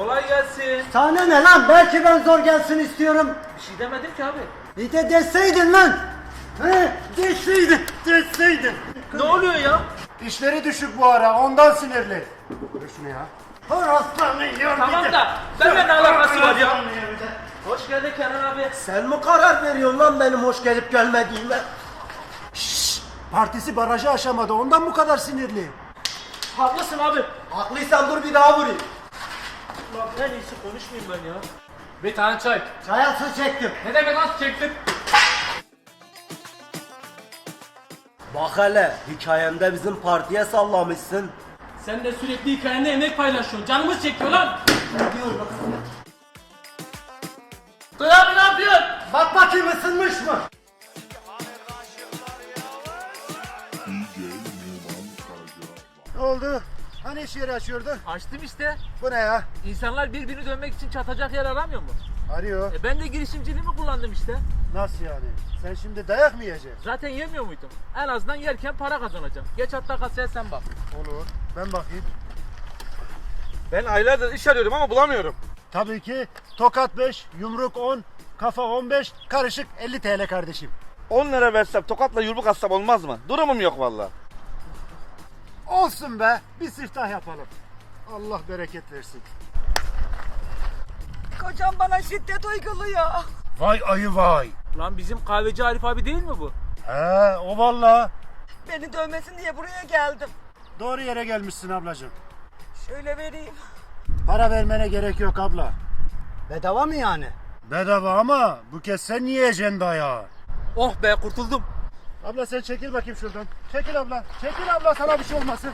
Kolay gelsin. Sana ne lan? Belki ben zor gelsin istiyorum. Bir şey demedim ki abi. Bir de deseydin lan. He, deseydin, deseydin. Ne oluyor ya? İşleri düşük bu ara ondan sinirli. Ver şunu ya. Oroslanın ya. Tamam da benimle ne alakası var ya? Hoş geldin Kenan abi. Sen mi karar veriyorsun lan benim hoş gelip gelmediğime? Partisi barajı aşamadı ondan bu kadar sinirli. Haklısın abi. Haklıysan dur bir daha vurayım. Lan en iyisi konuşmayayım ben ya. Bir tane çay. Çaya su çektim. Ne demek az çektim? Bak hele hikayemde bizim partiye sallamışsın. Sen de sürekli hikayende emek paylaşıyorsun. Canımız çekiyor lan. Dur abi ne yapıyorsun? Bak bakayım ısınmış mı? Ne oldu? Hani iş yeri açıyordu? Açtım işte. Bu ne ya? İnsanlar birbirini dönmek için çatacak yer aramıyor mu? Arıyor. E ben de girişimciliğimi kullandım işte. Nasıl yani? Sen şimdi dayak mı yiyeceksin? Zaten yemiyor muydum? En azından yerken para kazanacağım. Geç hatta kasaya sen bak. Olur. Ben bakayım. Ben aylardır iş arıyorum ama bulamıyorum. Tabii ki tokat 5, yumruk 10, kafa 15, karışık 50 TL kardeşim. 10 lira versem tokatla yumruk atsam olmaz mı? Durumum yok valla. Olsun be. Bir siftah yapalım. Allah bereket versin. Kocam bana şiddet uyguluyor. Vay ayı vay. Lan bizim kahveci Arif abi değil mi bu? He o valla. Beni dövmesin diye buraya geldim. Doğru yere gelmişsin ablacığım. Şöyle vereyim. Para vermene gerek yok abla. Bedava mı yani? Bedava ama bu kez sen yiyeceksin dayağı. Oh be kurtuldum. Abla sen çekil bakayım şuradan. Çekil abla. Çekil abla sana bir şey olmasın.